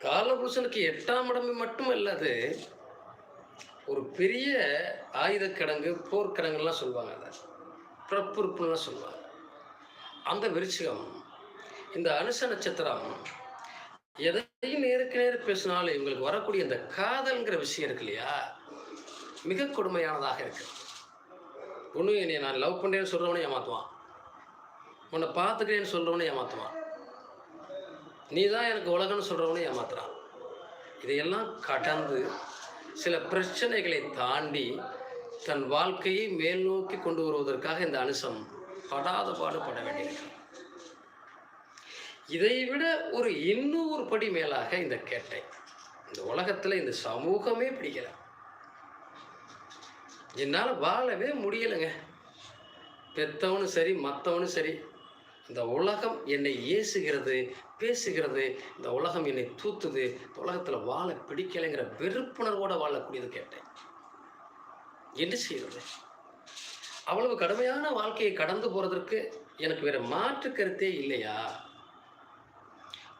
காலபுருஷனுக்கு எட்டாம் இடமே மட்டும் அல்லாது ஒரு பெரிய ஆயுதக்கிடங்கு போர்க்கிடங்குலாம் சொல்லுவாங்க அதை. பிரப்புறுப்புலாம் சொல்லுவாங்க. அந்த விருச்சிகம் இந்த அனுச நட்சத்திரம் எதையும் நேருக்கு நேர் பேசினாலும் இவங்களுக்கு வரக்கூடிய இந்த காதல்ங்கிற விஷயம் இருக்கு இல்லையா? மிக கொடுமையானதாக இருக்கு. ஒன்று என்னை நான் லவ் பண்ணுறேன்னு சொல்கிறவனே ஏமாற்றுவான் உன்னை பார்த்துக்கிறேன்னு சொல்கிறவனே ஏமாற்றுவான் நீ தான் எனக்கு உலகம்னு சொல்கிறவனே ஏமாத்துறான். இதையெல்லாம் கடந்து சில பிரச்சனைகளை தாண்டி தன் வாழ்க்கையை மேல் நோக்கி கொண்டு வருவதற்காக இந்த அனுசம் படாத பாடுபட வேண்டியிருக்கு இதை விட ஒரு இன்னொரு படி மேலாக இந்த கேட்டை. இந்த உலகத்தில் இந்த சமூகமே பிடிக்கல. என்னால் வாழவே முடியலைங்க. பெத்தவனும் சரி மற்றவனும் சரி இந்த உலகம் என்னை ஏசுகிறது பேசுகிறது இந்த உலகம் என்னை தூத்துது இந்த உலகத்தில் வாழ பிடிக்கலைங்கிற வெறுப்புணர்வோடு வாழக்கூடியது கேட்டேன். என்ன செய்யறது அவ்வளவு கடுமையான வாழ்க்கையை கடந்து போகிறதற்கு எனக்கு வேற மாற்று கருத்தே இல்லையா?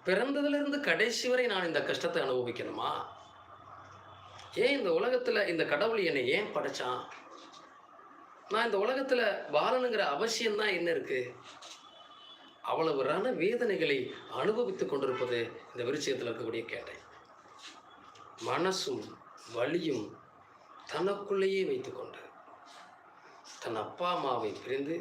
பிறந்ததுலேருந்து கடைசி வரை நான் இந்த கஷ்டத்தை அனுபவிக்கணுமா? ஏன் இந்த உலகத்தில் இந்த கடவுள் என்னை ஏன் படைச்சான்? நான் இந்த உலகத்தில் வாழணுங்கிற அவசியம்தான் என்ன இருக்குது அவ்வளவு ரண வேதனைகளை அனுபவித்துக் கொண்டிருப்பது இந்த விருச்சிகத்தில் இருக்கக்கூடிய கேட்டை மனசும் வலியும் தனக்குள்ளேயே வைத்துக்கொண்டு தன் அப்பா அம்மாவை பிரிந்து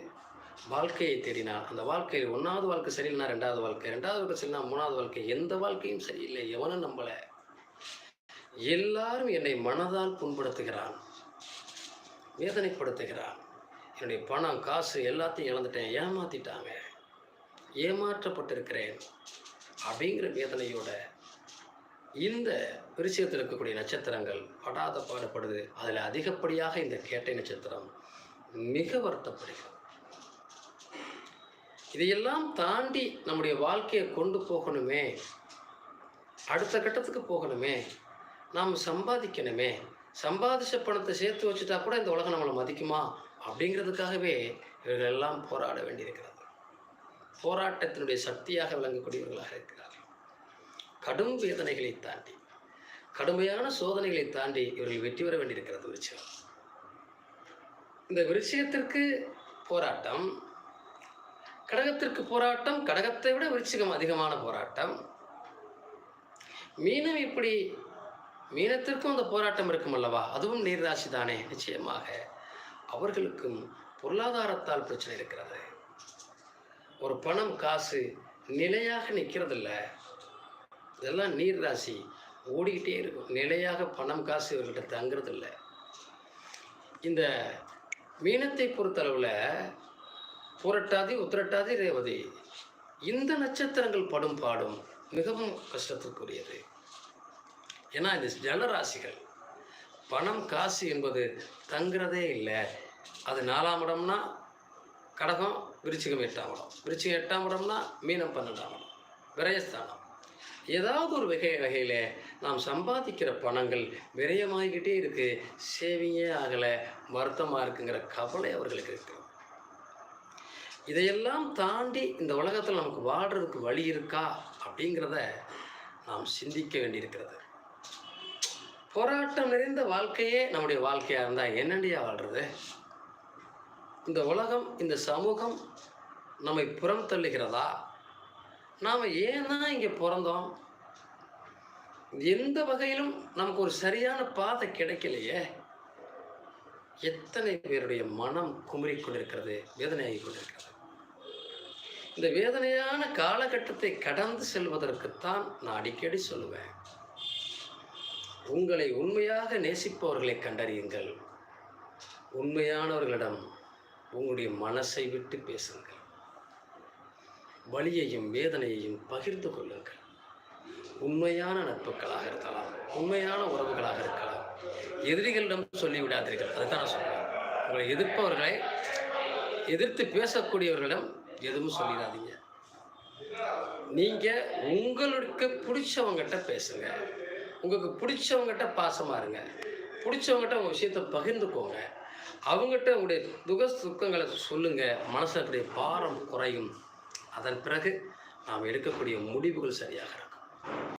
வாழ்க்கையை தேடினார். அந்த வாழ்க்கையில் ஒன்றாவது வாழ்க்கை சரியில்லைனா ரெண்டாவது வாழ்க்கை ரெண்டாவது வாழ்க்கை சரியில்லைனா மூணாவது வாழ்க்கை. எந்த வாழ்க்கையும் சரியில்லை. எவனும் நம்பலை. எல்லாரும் என்னை மனதால் புண்படுத்துகிறான். வேதனைப்படுத்துகிறான். என்னுடைய பணம் காசு எல்லாத்தையும் இழந்துட்டேன். ஏமாத்திட்டாங்க. ஏமாற்றப்பட்டிருக்கிறேன் அப்படிங்கிற வேதனையோட இந்த விருச்சிகத்தில் இருக்கக்கூடிய நட்சத்திரங்கள் படாத பாடுபடுது. அதில் அதிகப்படியாக இந்த கேட்டை நட்சத்திரம் மிக வருத்தப்படுகிறது. இதையெல்லாம் தாண்டி நம்முடைய வாழ்க்கையை கொண்டு போகணுமே அடுத்த கட்டத்துக்கு போகணுமே நாம் சம்பாதிக்கணுமே சம்பாதிச்ச பணத்தை சேர்த்து வச்சுட்டா கூட இந்த உலகம் நம்மளை மதிக்குமா? அப்படிங்கிறதுக்காகவே இவர்கள் எல்லாம் போராட வேண்டியிருக்கிறது. போராட்டத்தினுடைய சக்தியாக விளங்கக்கூடியவர்களாக இருக்கிறார்கள். கடும் வேதனைகளை தாண்டி கடுமையான சோதனைகளை தாண்டி இவர்கள் வெற்றி பெற வேண்டியிருக்கிறது விருச்சிகம். இந்த விருச்சிகத்திற்கு போராட்டம் கடகத்திற்கு போராட்டம் கடகத்தை விட விருச்சிகம் அதிகமான போராட்டம். மீனம் இப்படி மீனத்திற்கும் அந்த போராட்டம் இருக்கும் அல்லவா? அதுவும் நீர்ராசி தானே நிச்சயமாக. அவர்களுக்கும் பொருளாதாரத்தால் பிரச்சனை இருக்கிறது. ஒரு பணம் காசு நிலையாக நிற்கிறதில்ல. இதெல்லாம் நீர் ராசி. ஓடிக்கிட்டே இருக்கும். நிலையாக பணம் காசு இவர்கிட்ட தங்குறதில்ல. இந்த மீனத்தை பொறுத்தளவில் புரட்டாதி உத்திரட்டாதி ரேவதி இந்த நட்சத்திரங்கள் படும் பாடும் மிகவும் கஷ்டத்துக்குரியது ஏன்னா இது ஜலராசிகள் பணம் காசு என்பது தங்குறதே இல்லை. அது நாலாம் இடம்னா கடகம் விருச்சிகம் எட்டாம் இடம். விருச்சிகம் எட்டாம் இடம்னா மீனம் பன்னெண்டாம் இடம். விரயஸ்தானம். ஏதாவது ஒரு வகை வகையில் நாம் சம்பாதிக்கிற பணங்கள் விரயமாகிக்கிட்டே இருக்குது சேவிங்கே ஆகலை வருத்தமாக இருக்குங்கிற கவலை அவர்களுக்கு இருக்குது இதையெல்லாம் தாண்டி இந்த உலகத்தில் நமக்கு வாழ்கிறதுக்கு வழி இருக்கா அப்படிங்கிறத நாம் சிந்திக்க வேண்டியிருக்கிறது. போராட்டம் நிறைந்த வாழ்க்கையே நம்முடைய வாழ்க்கையாக இருந்தால் என்னண்டியாக வாழ்கிறது இந்த உலகம் இந்த சமூகம் நம்மை புறம் தள்ளுகிறதா? நாம் ஏன் தான் இங்கே பிறந்தோம்? எந்த வகையிலும் நமக்கு ஒரு சரியான பாதை கிடைக்கலையே. எத்தனை பேருடைய மனம் குமரி கொண்டிருக்கிறது வேதனையாகி கொண்டிருக்கிறது. இந்த வேதனையான காலகட்டத்தை கடந்து செல்வதற்குத்தான் நான் அடிக்கடி சொல்லுவேன். உங்களை உண்மையாக நேசிப்பவர்களை கண்டறியுங்கள். உண்மையானவர்களிடம் உங்களுடைய மனசை விட்டு பேசுங்கள். வலியையும் வேதனையையும் பகிர்ந்து கொள்ளுங்கள். உண்மையான நட்புகளாக இருக்கலாம் உண்மையான உறவுகளாக இருக்கலாம். எதிரிகளிடம் சொல்லிவிடாதீர்கள் அதுதான் நான் சொல்றேன். உங்களை எதிர்ப்பவர்களை எதிர்த்து பேசக்கூடியவர்களிடம் எதுவும் சொல்லிடாதீங்க. நீங்கள் உங்களுக்கு பிடிச்சவங்ககிட்ட பேசுங்க. உங்களுக்கு பிடிச்சவங்ககிட்ட பாசமாக இருங்க. பிடிச்சவங்ககிட்ட உங்கள் விஷயத்தை பகிர்ந்துக்கோங்க. அவங்ககிட்ட உங்களுடைய துக துக்கங்களை சொல்லுங்கள் மனசில் இருக்கக்கூடிய பாரம் குறையும். அதன் பிறகு நாம் எடுக்கக்கூடிய முடிவுகள் சரியாக இருக்கும்.